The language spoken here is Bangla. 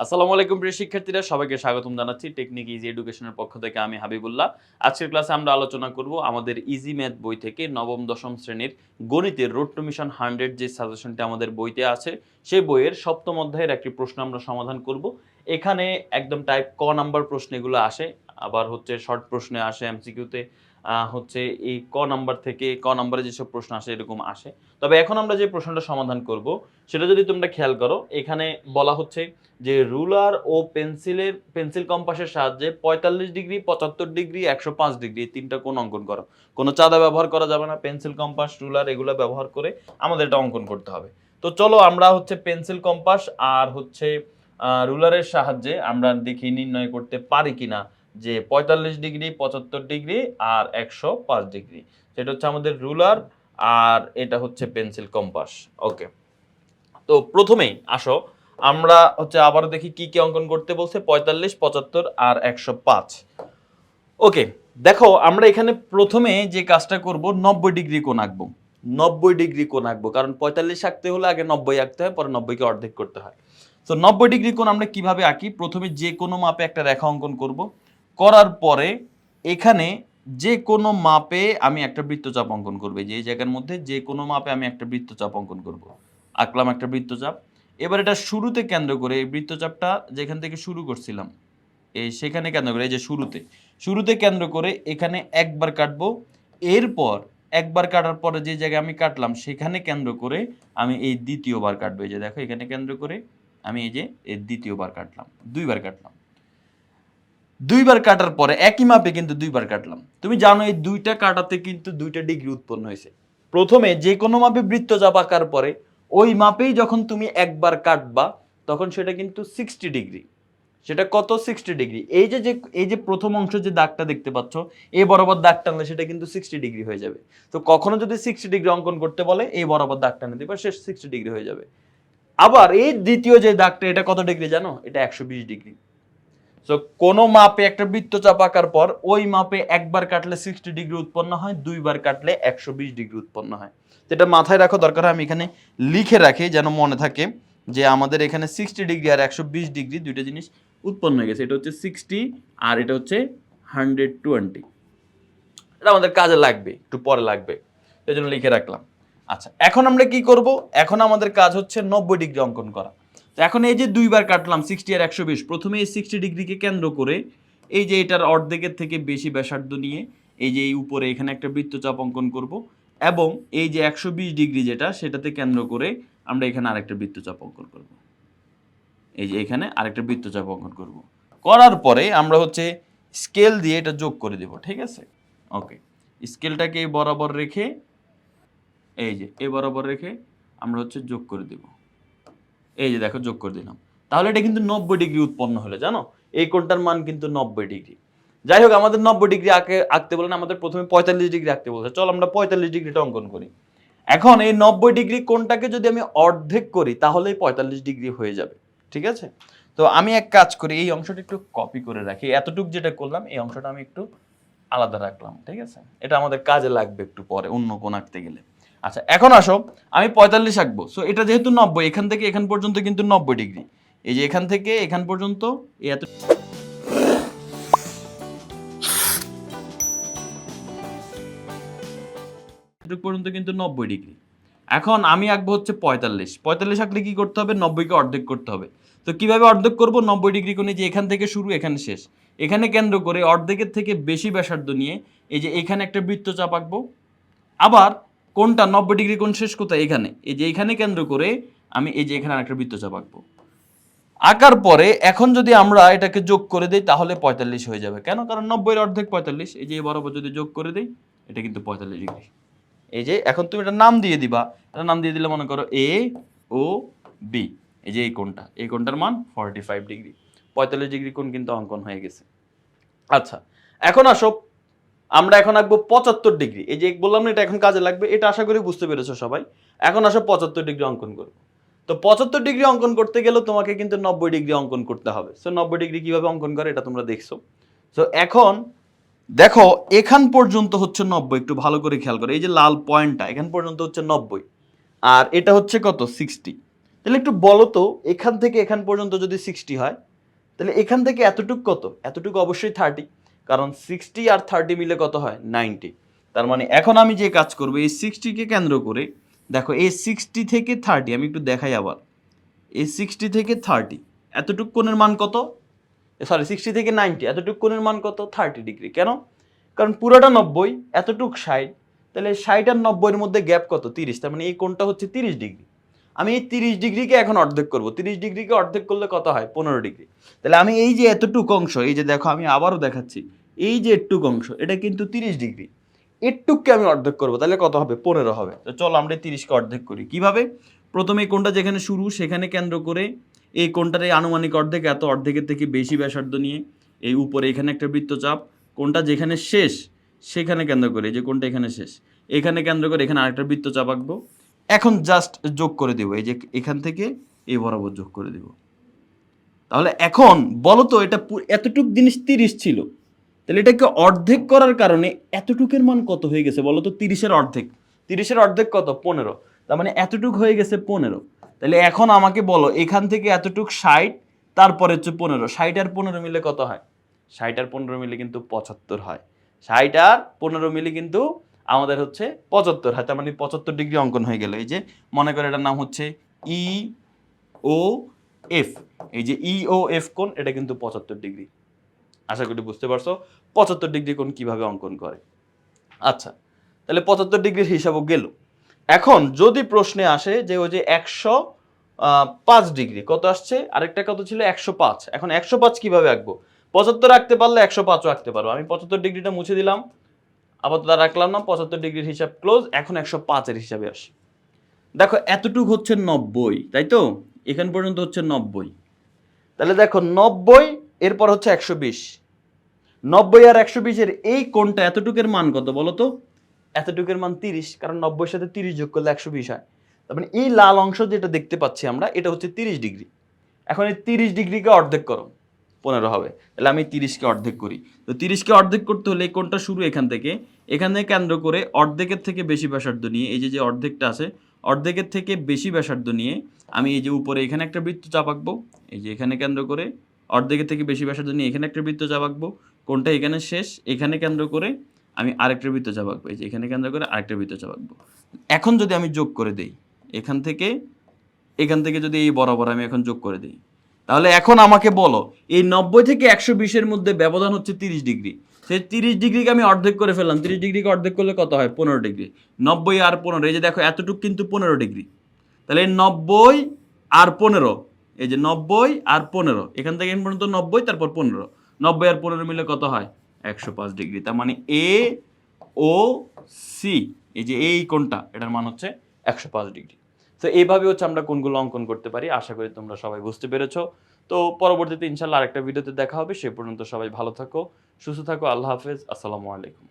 আসসালামু আলাইকুম প্রিয় শিক্ষার্থীরা, সবাইকে স্বাগতম জানাচ্ছি টেকনিক ইজি এডুকেশনের পক্ষ থেকে আমি হাবিবুল্লাহ। আজকের ক্লাসে আমরা আলোচনা করব আমাদের ইজি ম্যাথ বই থেকে নবম, দশম শ্রেণির গণিতের রোড টু মিশন হান্ড্রেড যে সাজেশনটি আমাদের বইতে আছে, সেই বইয়ের সপ্তম অধ্যায়ের একটি প্রশ্ন আমরা সমাধান করব। এখানে একদম টাইপ ক নাম্বার প্রশ্ন এগুলো আসে, আবার হচ্ছে শর্ট প্রশ্নে আসে এমসিকিউতে হচ্ছে এই ক নাম্বার থেকে ক নাম্বারে যেসব প্রশ্ন আসে, এরকম আসে। তবে এখন আমরা যে প্রশ্নটা সমাধান করব, সেটা যদি তোমরা খেয়াল করো, এখানে বলা হচ্ছে যে রুলার ও পেন্সিলের, পেন্সিল কম্পাসের সাহায্যে পঁয়তাল্লিশ ডিগ্রি, পঁচাত্তর ডিগ্রি, একশো পাঁচ ডিগ্রি তিনটা কোন অঙ্কন করো। কোনো চাঁদা ব্যবহার করা যাবে না, পেন্সিল কম্পাস, রুলার এগুলো ব্যবহার করে আমাদের এটা অঙ্কন করতে হবে। তো চলো আমরা হচ্ছে পেন্সিল কম্পাস আর হচ্ছে রুলারের সাহায্যে আমরা দেখি নির্ণয় করতে পারি কিনা যে পঁয়তাল্লিশ ডিগ্রি, পঁচাত্তর ডিগ্রি আর একশো পাঁচ ডিগ্রি। সেটা হচ্ছে আমাদের রুলার আর এটা হচ্ছে পেন্সিল কম্পাস। ওকে। তো প্রথমেই আসো, আমরা হচ্ছে আবার দেখি কি কি অঙ্কন করতে বলছে, পঁয়তাল্লিশ, পঁচাত্তর আর একশো পাঁচ। ওকে, দেখো আমরা এখানে প্রথমে যে কাজটা করব, নব্বই ডিগ্রি কোণ আঁকবো। নব্বই ডিগ্রি কোণ আঁকবো, কারণ পঁয়তাল্লিশ আঁকতে হলে আগে নব্বই আঁকতে হয়, পরে নব্বইকে অর্ধেক করতে হয়। তো নব্বই ডিগ্রি কোণ আমরা কীভাবে আঁকি? প্রথমে যে কোনো মাপে একটা রেখা অঙ্কন করব। করার পরে এখানে যে কোনো মাপে আমি একটা বৃত্তচাপ অঙ্কন করব। যে, এই জায়গার মধ্যে যে কোনো মাপে আমি একটা বৃত্তচাপ অঙ্কন করব। আঁকলাম একটা বৃত্তচাপ। এবার এটা শুরুতে কেন্দ্র করে এই বৃত্তচাপটা যেখান থেকে শুরু করছিলাম, এই সেখানে কেন্দ্র করে, এই যে শুরুতে। শুরুতে কেন্দ্র করে এখানে একবার কাটবো। এরপর একবার কাটার পরে যে জায়গায় আমি কাটলাম, সেখানে কেন্দ্র করে আমি এই দ্বিতীয়বার কাটবো। এই যে দেখো, এখানে কেন্দ্র করে আমি এই যে, এই দ্বিতীয়বার কাটলাম, দুইবার কাটলাম। দুইবার কাটার পরে একই মাপে কিন্তু দুইবার কাটলাম। তুমি জানো এই দুইটা কাটাতে কিন্তু দুইটা ডিগ্রি উৎপন্ন হয়েছে। প্রথমে যে কোনো মাপে বৃত্তচাপ আঁকার পরে ওই মাপেই যখন তুমি একবার কাটবা, তখন সেটা কিন্তু সিক্সটি ডিগ্রি। সেটা কত? Sixty degree. এই যে যে, এই যে প্রথম অংশ যে দাগটা দেখতে পাচ্ছ, এই বরাবর দাগ টানলে সেটা কিন্তু সিক্সটি ডিগ্রি হয়ে যাবে। তো কখনো যদি সিক্সটি ডিগ্রি অঙ্কন করতে বলে, এই বরাবর দাগ টানে দিবা, সে সিক্সটি ডিগ্রি হয়ে যাবে। আবার এই দ্বিতীয় যে দাগটা, এটা কত ডিগ্রি জানো? এটা একশো বিশ ডিগ্রি। সো কোনো মাপে একটা বৃত্তচাপ আঁকার পর ওই মাপে একবার কাটলে সিক্সটি ডিগ্রি উৎপন্ন হয়, দুইবার কাটলে একশো বিশ ডিগ্রি উৎপন্ন হয়। যেটা মাথায় রাখো, দরকার আমি এখানে লিখে রাখি যেন মনে থাকে যে আমাদের এখানে সিক্সটি ডিগ্রি আর একশো বিশ ডিগ্রি দুইটা জিনিস উৎপন্ন হয়ে গেছে। এটা হচ্ছে সিক্সটি আর এটা হচ্ছে হান্ড্রেড টোয়েন্টি এটা আমাদের কাজে লাগবে, একটু পরে লাগবে। এই জন্য লিখে রাখলাম। আচ্ছা এখন আমরা কি করব? এখন আমাদের কাজ হচ্ছে নব্বই ডিগ্রি অঙ্কন করা। তো এখন এই যে দুইবার কাটলাম সিক্সটি আর একশো বিশ, প্রথমে এই সিক্সটি ডিগ্রিকে কেন্দ্র করে এই যে এটার অর্ধেকের থেকে বেশি ব্যাসার্ধ নিয়ে এই যে এই উপরে এখানে একটা বৃত্তচাপ অঙ্কন করব এবং এই যে একশো বিশ ডিগ্রি যেটা, সেটাতে কেন্দ্র করে আমরা এখানে আরেকটা বৃত্তচাপ অঙ্কন করব। এই যে এখানে আরেকটা বৃত্তচাপ অঙ্কন করব। করার পরে আমরা হচ্ছে স্কেল দিয়ে এটা যোগ করে দেব, ঠিক আছে? ওকে স্কেলটাকে এই বরাবর রেখে, এই যে এই বরাবর রেখে আমরা হচ্ছে যোগ করে দেব। এই যে দেখো যোগ করে দিলাম। তাহলে এটা কিন্তু নব্বই ডিগ্রি উৎপন্ন হলো, জানো? এই কোণটার মান কিন্তু নব্বই ডিগ্রি। যাই হোক, আমাদের নব্বই ডিগ্রি আঁকে আঁকতে বলেন, আমাদের প্রথমে পঁয়তাল্লিশ ডিগ্রি আঁকতে বলছে। চল আমরা পঁয়তাল্লিশ ডিগ্রিটা অঙ্কন করি। এখন এই নব্বই ডিগ্রি কোণটাকে যদি আমি অর্ধেক করি তাহলেই পঁয়তাল্লিশ ডিগ্রি হয়ে যাবে। ঠিক আছে? তো আমি এক কাজ করি, এই অংশটা একটু কপি করে রাখি। এতটুক যেটা করলাম, এই অংশটা আমি একটু আলাদা রাখলাম। ঠিক আছে? এটা আমাদের কাজে লাগবে একটু পরে, অন্য কোন আঁকতে গেলে। আচ্ছা এখন আসো, আমি পঁয়তাল্লিশ আঁকবো। সো এটা যেহেতু নব্বই, এখান থেকে এখান পর্যন্ত কিন্তু নব্বই ডিগ্রি। এই যে এখান থেকে এখান পর্যন্ত এত পর্যন্ত কিন্তু নব্বই ডিগ্রি। এখন আমি আঁকবো হচ্ছে পঁয়তাল্লিশ। পঁয়তাল্লিশ আঁকলে কি করতে হবে? নব্বইকে অর্ধেক করতে হবে। তো কীভাবে অর্ধেক করব? নব্বই ডিগ্রি কোণে যে এখান থেকে শুরু, এখানে শেষ। এখানে কেন্দ্র করে অর্ধেকের থেকে বেশি ব্যাসার্ধ নিয়ে এই যে এখানে একটা বৃত্তচাপ আঁকবো। আবার কোনটা নব্বই ডিগ্রি কোণ শেষ কোথায়? এখানে এই যে এখানে কেন্দ্র করে আমি এই যে এখানে একটা বৃত্তচাপ আঁকবো আঁকার পরে এখন যদি আমরা এটাকে যোগ করে দিই, তাহলে পঁয়তাল্লিশ হয়ে যাবে। কেন? কারণ নব্বইয়ের অর্ধেক পঁয়তাল্লিশ। এই যে বরাবর যদি যোগ করে দিই, এটা কিন্তু পঁয়তাল্লিশ ডিগ্রি। এই যে এখন তুমি এটা নাম দিয়ে দিবা। এটা নাম দিয়ে দিলে মনে করো এ ও বি এই যে এই কোণটা। এই কোণটার মান ফর্টি ফাইভ ডিগ্রি। পঁয়তাল্লিশ ডিগ্রি কোণ কিন্তু অঙ্কন হয়ে গেছে। আচ্ছা এখন আসো আমরা এখন আঁকবো পঁচাত্তর ডিগ্রি। এই যে বললাম না, এটা এখন কাজে লাগবে, এটা আশা করি বুঝতে পেরেছ সবাই। এখন আসো পঁচাত্তর ডিগ্রি অঙ্কন করব তো পঁচাত্তর ডিগ্রি অঙ্কন করতে গেলেও তোমাকে কিন্তু নব্বই ডিগ্রি অঙ্কন করতে হবে। সো নব্বই ডিগ্রি কীভাবে অঙ্কন করে, এটা তোমরা দেখছ। সো এখন দেখো, এখান পর্যন্ত হচ্ছে নব্বই, একটু ভালো করে খেয়াল করো। এই যে লাল পয়েন্টটা, এখান পর্যন্ত হচ্ছে নব্বই। আর এটা হচ্ছে কত? সিক্সটি। তাহলে একটু বলো তো, এখান থেকে এখান পর্যন্ত যদি সিক্সটি হয়, তাহলে এখান থেকে এতটুক কত? এতটুকু অবশ্যই থার্টি কারণ সিক্সটি আর থার্টি মিলে কত হয়? নাইনটি তার মানে এখন আমি যে কাজ করব, এই সিক্সটিকে কেন্দ্র করে, দেখো এই সিক্সটি থেকে থার্টি আমি একটু দেখাই আবার। এই সিক্সটি থেকে থার্টি এতটুক কোণের মান কত? সরি সিক্সটি থেকে নাইনটি এতটুক কোণের মান কত? থার্টি ডিগ্রি কেন? কারণ পুরোটা নব্বই, এতটুক ষাট, তাহলে ষাট আর নব্বইয়ের মধ্যে গ্যাপ কত? তিরিশ, তার মানে এই কোণটা হচ্ছে তিরিশ ডিগ্রি আমি এই তিরিশ ডিগ্রিকে এখন অর্ধেক করব। তিরিশ ডিগ্রিকে অর্ধেক করলে কত হয়? পনেরো ডিগ্রি। তাহলে আমি এই যে এতটুক অংশ, এই যে দেখো আমি আবারও দেখাচ্ছি, এই যে এটুক অংশ, এটা কিন্তু তিরিশ ডিগ্রি। এটুককে আমি অর্ধেক করব, তাহলে কত হবে? পনেরো হবে। তো চলো আমরা এই তিরিশকে অর্ধেক করি। কীভাবে? প্রথমে কোণটা যেখানে শুরু, সেখানে কেন্দ্র করে এই কোণটার এই আনুমানিক অর্ধেক, এত অর্ধেকের থেকে বেশি ব্যাসার্ধ নিয়ে এই উপরে এখানে একটা বৃত্তচাপ। কোনটা যেখানে শেষ, সেখানে কেন্দ্র করে যে কোনটা এখানে শেষ, এখানে কেন্দ্র করে এখানে আরেকটা বৃত্তচাপ আঁকবো। এখন জাস্ট যোগ করে দেবো, এই যে এখান থেকে এই বরাবর যোগ করে দেবো। তাহলে এখন বলো তো, এটা এতটুক জিনিস তিরিশ ছিল, তাহলে এটাকে অর্ধেক করার কারণে এতটুকের মান কত হয়ে গেছে বলো তো, তিরিশের অর্ধেক। তিরিশের অর্ধেক কত? পনেরো। তার মানে এতটুক হয়ে গেছে পনেরো। তাহলে এখন আমাকে বলো, এখান থেকে এতটুক ষাট, তারপরে হচ্ছে পনেরো। ষাট আর পনেরো মিলে কত হয়? ষাট আর পনেরো মিলে কিন্তু পঁচাত্তর হয়। ষাট আর পনেরো মিলে কিন্তু আমাদের হচ্ছে পঁচাত্তর তার মানে পঁচাত্তর ডিগ্রি অঙ্কন হয়ে গেল। এই যে মনে করে এটার নাম হচ্ছে ই ও এফ এই যে ই ও এফ কোণ, এটা কিন্তু পঁচাত্তর ডিগ্রি। আশা করি বুঝতে পারছ পঁচাত্তর ডিগ্রি কোণ কীভাবে অঙ্কন করে। আচ্ছা তাহলে পঁচাত্তর ডিগ্রির হিসাবও গেল। এখন যদি প্রশ্নে আসে যে ওই যে একশো পাঁচ ডিগ্রি, কত আসছে? আরেকটা কত ছিল? একশো পাঁচ। এখন একশো পাঁচ কীভাবে আঁকবো? পঁচাত্তর আঁকতে পারলে একশো পাঁচও আঁকতে পারব আমি পঁচাত্তর ডিগ্রিটা মুছে দিলাম। আপাতত রাখলাম না, পঁচাত্তর ডিগ্রির হিসাব ক্লোজ এখন একশো পাঁচের হিসাবে আসি। দেখো, এতটুকু হচ্ছে নব্বই, তাই তো? এখান পর্যন্ত হচ্ছে নব্বই। তাহলে দেখো, নব্বই, এরপর হচ্ছে একশো বিশ। নব্বই আর একশো বিশের এই কোনটা এতটুকের মান কত বলো তো? এতটুকের মান তিরিশ, কারণ নব্বই সাথে তিরিশ যোগ করলে একশো বিশ হয়। তার মানে এই লাল অংশ যেটা দেখতে পাচ্ছি আমরা, এটা হচ্ছে তিরিশ ডিগ্রি। এখন এই তিরিশ ডিগ্রিকে অর্ধেক করো। পনেরো হবে। তাহলে আমি তিরিশকে অর্ধেক করি। তো তিরিশকে অর্ধেক করতে হলে কোনটা শুরু এখান থেকে? এখান কেন্দ্র করে অর্ধেকের থেকে বেশি ব্যাসার্ধ নিয়ে এই যে যে অর্ধেকটা আছে, অর্ধেকের থেকে বেশি ব্যাসার্ধ নিয়ে আমি এই যে উপরে এখানে একটা বৃত্ত চাপ আঁকবো। এই যে এখানে কেন্দ্র করে অর্ধেকের থেকে বেশি ব্যাসার্ধ নিয়ে এখানে একটা বৃত্ত চাপ আঁকবো। কোনটা এখানে শেষ? এখানে কেন্দ্র করে আমি আরেকটা বৃত্ত চাপ আঁকবো। এই যে এখানে কেন্দ্র করে আরেকটা বৃত্ত চাপ আঁকবো। এখন যদি আমি যোগ করে দেই, এখান থেকে এখান থেকে যদি এই বরাবর আমি এখন যোগ করে দিই তাহলে এখন আমাকে বলো, এই নব্বই থেকে একশো বিশের মধ্যে ব্যবধান হচ্ছে তিরিশ ডিগ্রি। সেই তিরিশ ডিগ্রিকে আমি অর্ধেক করে ফেললাম, তিরিশ ডিগ্রিকে অর্ধেক করলে কত হয়? পনেরো ডিগ্রি। নব্বই আর পনেরো, এই যে দেখো, এতটুকু কিন্তু পনেরো ডিগ্রি। তাহলে নব্বই আর পনেরো, এই যে নব্বই আর পনেরো, এখান থেকে পর্যন্ত নব্বই, তারপর পনেরো। নব্বই আর পনেরো মিলে কত হয়? একশো পাঁচ ডিগ্রি। তার মানে এ ও সি এই যে এই কোনটা এটার মান হচ্ছে একশো পাঁচ ডিগ্রি। তো এইভাবে হচ্ছে আমরা কোনগুলো অঙ্কন করতে পারি, আশা করি তোমরা সবাই বুঝতে পেরেছ। তো পরবর্তীতে ইনশাল্লাহ আরেকটা ভিডিওতে দেখা হবে, সে পর্যন্ত সবাই ভালো থাকো, সুস্থ থাকো, আল্লাহ হাফেজ, আসসালামু আলাইকুম।